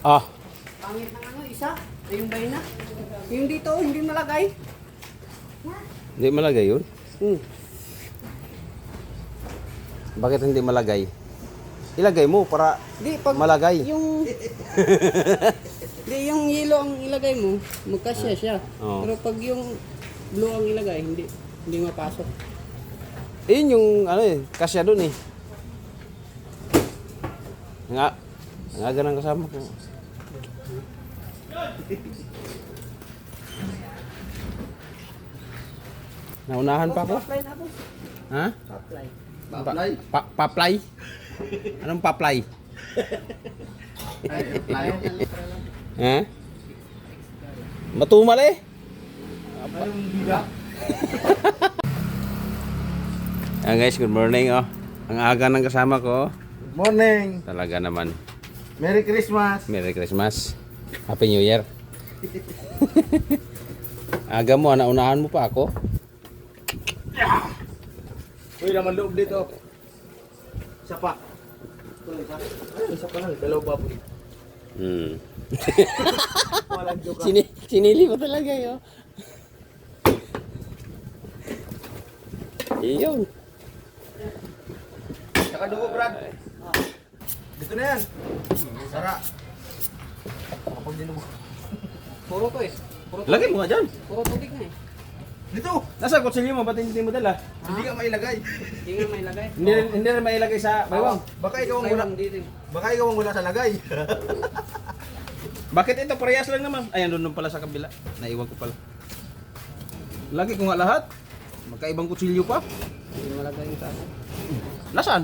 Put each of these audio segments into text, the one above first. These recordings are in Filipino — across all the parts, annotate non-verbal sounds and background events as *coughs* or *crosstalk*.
Ah, Pangit ng ano, isa. Ay, yung bay na. Yung dito, hindi malagay. hindi malagay yun. Hmm. Bakit hindi malagay? Ilagay mo para Di, pag malagay. yung... *laughs* di, yung yellow ang ilagay mo, magkasya siya. Oo. Pero pag yung blue ang ilagay, hindi hindi mapasok. Yun yung ano eh, kasya dun eh. Nga, nga ganang kasama ko. Naunahan pa ako? Apply na po. Ha? Apply. Pa, pa, paplay? Anong paplay? Ha? Matumal eh. Ah guys, good morning oh. Ang aga ng kasama ko. Good morning. Talaga naman. Merry Christmas. Merry Christmas. Happy New Year. *laughs* aga mo, naunahan mo pa ako. Uy, naman loob dito. Isa pa. Ito, isa. Ay, isa pa lang. Dalawa baboy. Hmm. *laughs* Walang joke. Sini sinili mo talaga yo. Iyon. Saka dugo, Brad. Dito na yan. Sara. *laughs* Puro to eh. Puro Lagay mo nga dyan. Puro tubig na eh. Dito. Nasa kutsilyo mo, ba't hindi mo dala? Hindi ka mailagay. Hindi nga may lagay. *laughs* Hindi, rin- hindi rin mailagay sa baywang. Baka ikaw ang wala. Dito. eh. Baka ikaw ang wala sa lagay. *laughs* Bakit ito? Parehas lang naman. Ayan, doon pala sa kabila. Naiwan ko pala. Lagi ko nga lahat. Magkaibang kutsilyo pa. Hindi malagay yung sa akin. Nasaan?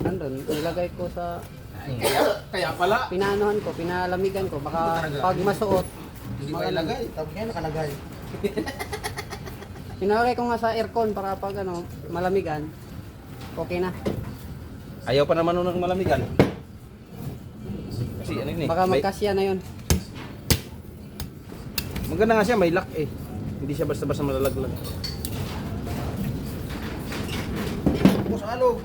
Nandun, nilagay ko sa... Kaya, kaya pala. Pinaanohan ko, pinalamigan ko. Baka pag masuot, Hindi Mga mailagay. Tapos ngayon nakalagay. *laughs* pinalagay ko nga sa aircon para pag ano, malamigan. Okay na. Ayaw pa naman nun ng malamigan. Kasi ano yun eh. Baka may- magkasya na yun. Maganda nga siya, may lock eh. Hindi siya basta-basta malalaglag. Tapos alog.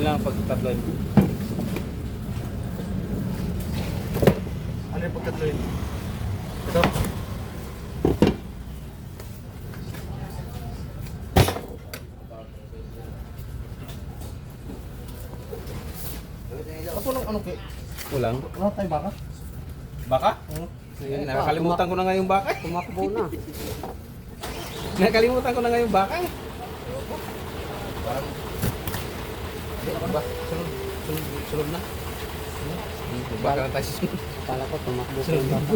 Yan lang ang pagtatlo. Ano yung pagkatlo yun? Ito. Ako lang ano kay? Kulang. Wala tayo baka? Baka? Oo. Ayun, nakakalimutan ko na nga yung baka. Tumakbo na. *laughs* Nakakalimutan ko na nga yung baka. eh. Ba? Sunod, sunod, sunod na. Baka na tayo sunod. Kala ko tumakbo ko yung baka.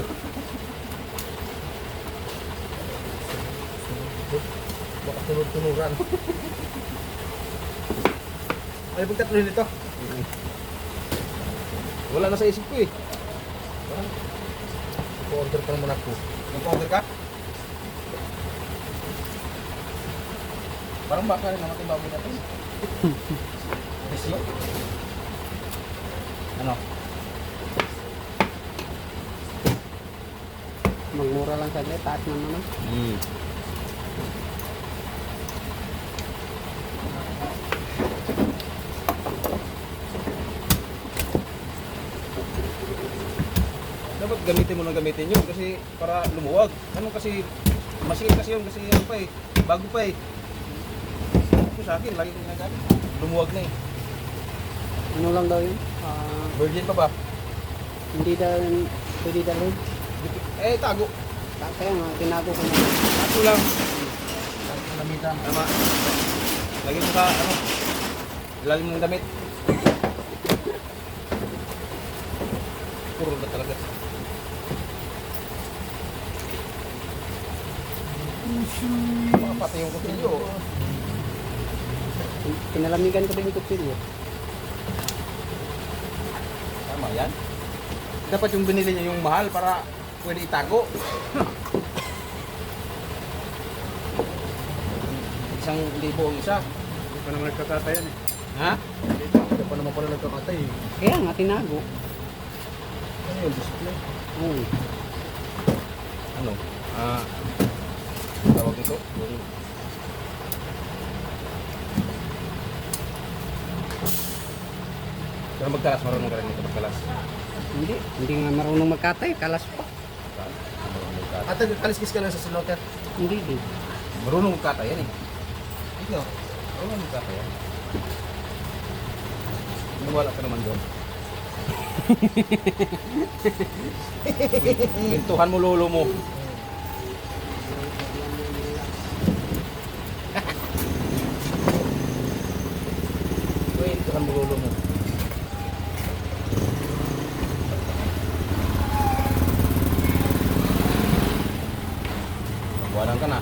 Baka sunod-sunuran. Ano yung pagkatlo yun ito? Wala na sa isip ko eh. Order pa naman ako. Nag-order ka? Parang baka rin naman baboy natin. *laughs* Ano? Magmura lang saglit, taas naman na. Hmm. Dapat gamitin mo ng gamitin yun kasi para lumuwag. Ano kasi, masikip kasi yun kasi ano pa eh, bago pa eh. Ito sa akin, lagi ko ginagamit. Lumuwag na eh. Ano lang daw yun? Ah, Virgin pa ba? hindi daw pwede dalhin. Eh, tago. Kaya nga, tinago ko na. Tago lang. Kalamitan. Tama. Lagi mo sa, ano, ilalim ng damit. Puro na talaga. Baka pati yung kutilyo. Pinalamigan ko din yung kutsilyo. Tama yan. Dapat yung binili niya yung mahal para pwede itago. Isang libo ang isa. Hindi pa naman nagkakatayan eh. Ha? Hindi pa naman pala nagkakatay eh. Kaya nga, tinago. yung display. Oo. Ano? Ah, tawag ito? Yung... Pero magkalas, marunong ka rin ito magkalas. Hindi. Hindi nga marunong magkatay. Kalas pa. At kaliskis ka lang sa slaughter. Hindi din. Marunong magkatay yan eh. Ikaw. Marunong magkatay yan. Wala ka naman doon. *laughs* Bintuhan mo lolo mo. *laughs* Bintuhan mo lolo mo. Magwanan ka na.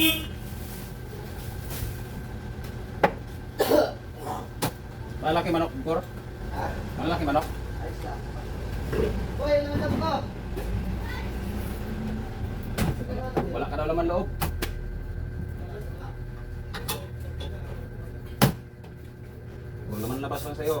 *coughs* Malaki manok, Bukor? Malaki manok? Uy, ano ko? Wala ka daw laman loob. Huwag naman labas lang sa'yo.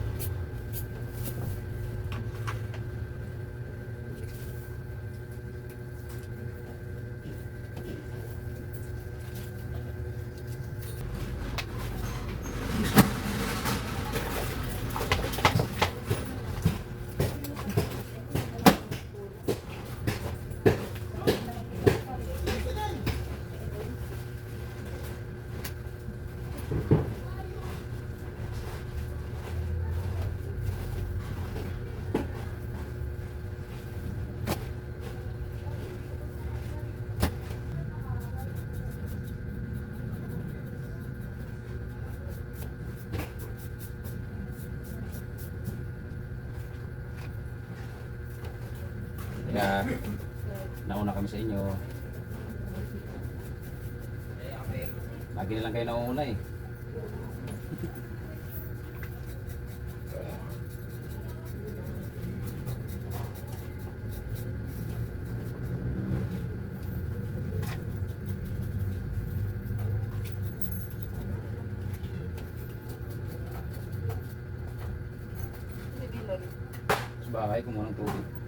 Kaya, nauna kami sa inyo. Lagi na lang kayo nauuna eh. Bahay, kumuha ng tubig.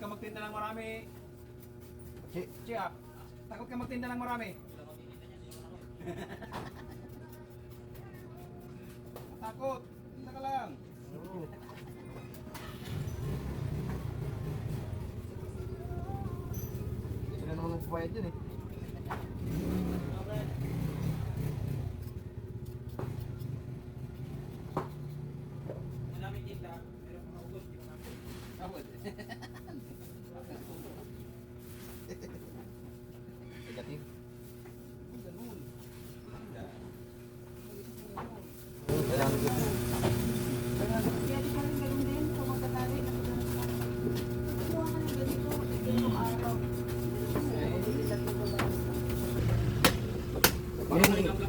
Ka magtinda ng marami. Chi, chi ah. Takot ka magtinda ng marami. *laughs* Takot. Tinda ka lang. Sila naman ang pumayad dyan eh. Takot. Negative. Ganun. Tinda. Kailangan ko. Pwede ka rin ganun din kung magkatali na Kuha ka ng ganito, ganitong araw. Ganun.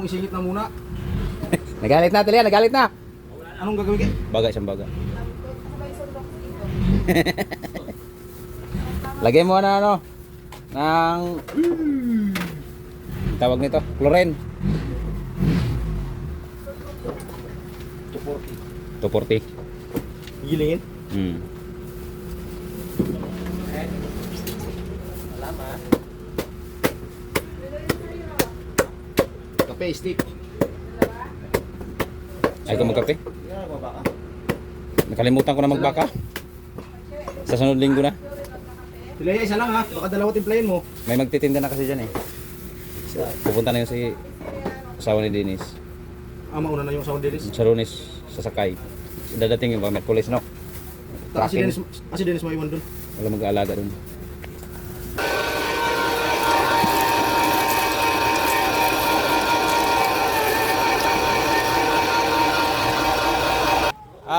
Kung isingit na muna? *laughs* Nagalit na, Tilia, nagalit na. Anong gagawin kayo? Baga isang baga. *laughs* Lagay mo na ano ng tawag nito, chlorine. 240. 240. Gilingin? Hmm. Kape, stick. Ay ka magkape? Nakalimutan ko na magbaka. Sa sunod linggo na. Sila isa lang ha. Baka dalawa timplahin mo. May magtitinda na kasi dyan eh. Pupunta na yun si asawa ni Dennis. Ah, mauna na yung sound delis. Sa lunes, sasakay. Dadating yung Merkulis, no? Ah, si Tracking. Dennis, ah, si Dennis maiwan dun. Wala mag-aalaga dun.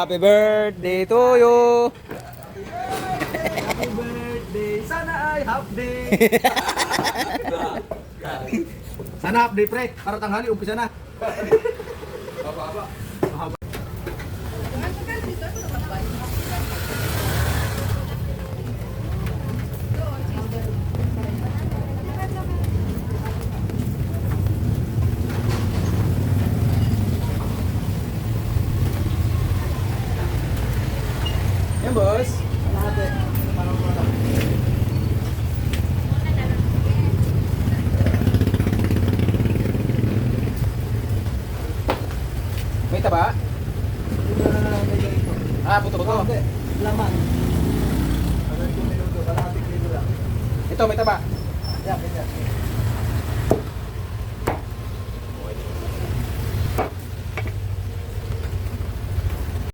Happy birthday to you! Happy birthday! Sana ay half day! *laughs* Sana half day pre. Para tanghali, umpisa na. Yan, boss. Taba? Ah, buto-buto. Laman. Ito, may taba.